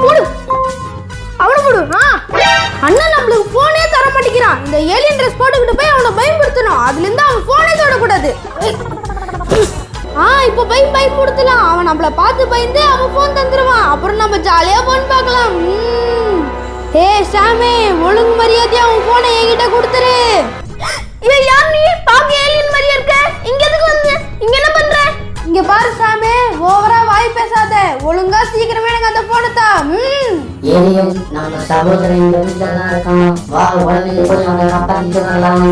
போடு. அவனை போடு. ஆ. அண்ணன் நம்மளுக்கு போனே தர மாட்டேங்கிறான். இந்த ஏலியன் ட்ரெஸ் போட்டுக்கிட்டு போய் அவனை பயன்படுத்தணும். அதுல இருந்து அவன் போனே தொடக்கூடாது. ஆ இப்போ பயம் பயன்படுத்தலாம் அவன் நம்மள பார்த்து பயந்து அவன் போன் தந்துருவான். அப்புறம் நம்ம ஜாலியா போன் பார்க்கலாம். ம். சாமி ஒழுங்கு மரியாதையா அவன் போனை என்கிட்ட கொடுத்துரு. ஏ யார் சீக்கிரமே எனக்கு அந்த போனை தா ம். ஏலியன் நம்ம சகோதரன் இந்த வீட்டில் தான் இருக்கான் வா உடனே போய் அவனை காப்பாற்றிட்டு வரலாம்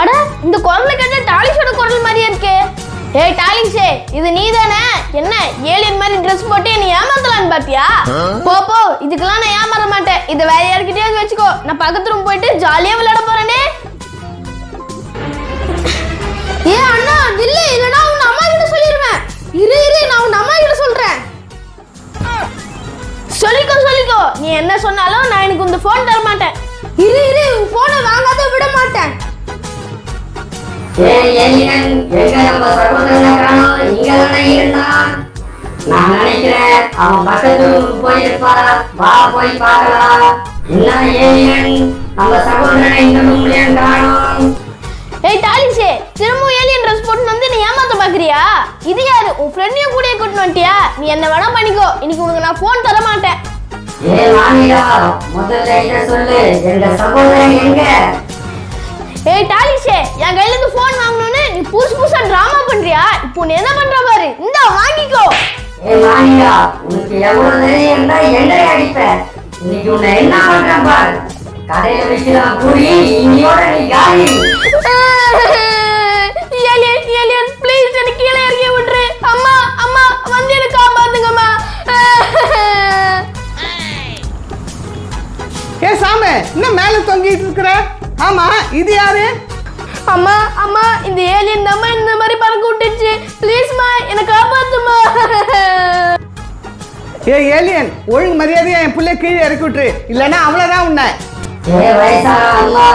அட இந்த குரலை கேட்ட டாலிஷோட குரல் மாதிரியே இருக்கே? ஏய் டாலிஷே இது நீ தானே என்ன ஏலியன் மாதிரி ட்ரெஸ் போட்டு நீ ஏமாத்தலான்னு பாத்தியா? போ போ இதுக்கெல்லாம் நான் ஏமாற மாட்டேன். இதை வேற யார்கிட்டயாவது வச்சுக்கோ. நான் பக்கத்து ரூம் போயிட்டு ஜாலியா விளையாட போறேனே. நீ என்ன சொன்னாலும் நான் எனக்கு இந்த ஃபோன் தர மாட்டேன். இரு இரு உன் போனை வாங்காத விட மாட்டேன். ஏய் ஏலியன் எங்க நம்ம சகோதரன் இருக்கானோ இங்க தானே இருந்தான். நான் நினைக்கிறேன் அவன் பக்கத்து ரூமுக்கு போயிருப்பான் வா போய் பார்க்கலாம். என்ன ஏலியன் நம்ம சகோதரனை இந்த ரூம்ல காணோம்? ஏய் டாலிஷே திரும்ப ஏலியன் ட்ரெஸ் போட்டு வந்து நீ ஏமாத்த பாக்குறியா? இது யாரு? உன் ஃப்ரெண்டையும் கூட கூட்டிட்டு வந்துட்டியா? நீ என்ன வேணா பண்ணிக்கோ. இன்னைக்கு உனக்கு நான் ஃபோன் தர மாட்டேன். ஏ மாமியா முதல்ல இத சொல்லு? எங்க சகோதரன் எங்க? ஏய் டாலிஷே என் கையில இருந்து வாங்கணும்னு நீ புதுசு புதுசா டிராமா பண்றியா? இப்போ நீ என்ன பண்ற பாரு? இந்தா வாங்கிக்கோ. ஏ மானியா உனக்கு எவ்வளவு தைரியம் இருந்தா என்னை அடிப்ப? இன்னைக்கு உன்னை என்ன பண்றேன் பார்? கடையில விற்கிறான் கூடி நீ காலி. இன்னும் மேல தொங்கிட்டு இருக்கிற? ஆமா இது யாரு? அம்மா அம்மா இந்த ஏலியன் தாம்மா இந்த மாதிரி பறக்க விட்டுச்சு. ப்ளீஸ்மா என்னை காப்பாத்துமா? ஏ ஏலியன் ஒழுங்கு மரியாதையா என் பிள்ளை கீழே இறக்கி விட்டுரு. இல்லைன்னா அவ்வளவுதான் உன்னை. ஏ வயசான அம்மா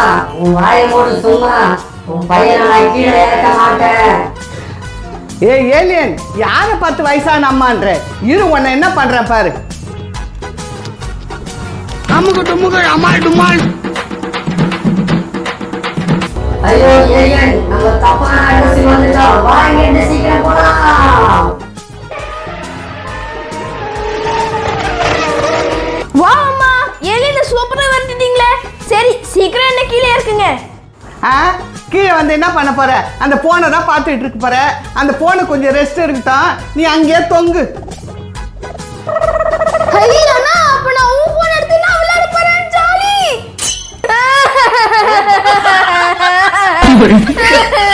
உன் வாயை மூடு சும்மா. உன் பையனை நான் கீழே இறக்க மாட்டேன். ஏ ஏலியன் யாரை பார்த்து வயசான அம்மான்ற? இரு உன்னை என்ன பண்றேன் பாரு. அமுகு டுமுகு அம்மாள் டுமாள் ஐயோ ஏலியன் நம்ம தப்பான அட்ரஸுக்கு வந்துட்டோம். வாங்க இந்த சீக்கிரம் போலாம். வா அம்மா ஏலியனை சூப்பரா வரட்டிட்டீங்களே சரி சீக்கிரம் என்ன கீழே இருக்குங்க ஆ கீழே வந்து என்ன பண்ண போற? அந்த போனை தான் பார்த்துட்டு இருக்க போற. அந்த போனை கொஞ்சம் ரெஸ்ட் இருக்கட்டும். நீ அங்கேயே தொங்கு. ஐயோ அப்ப நான் これ。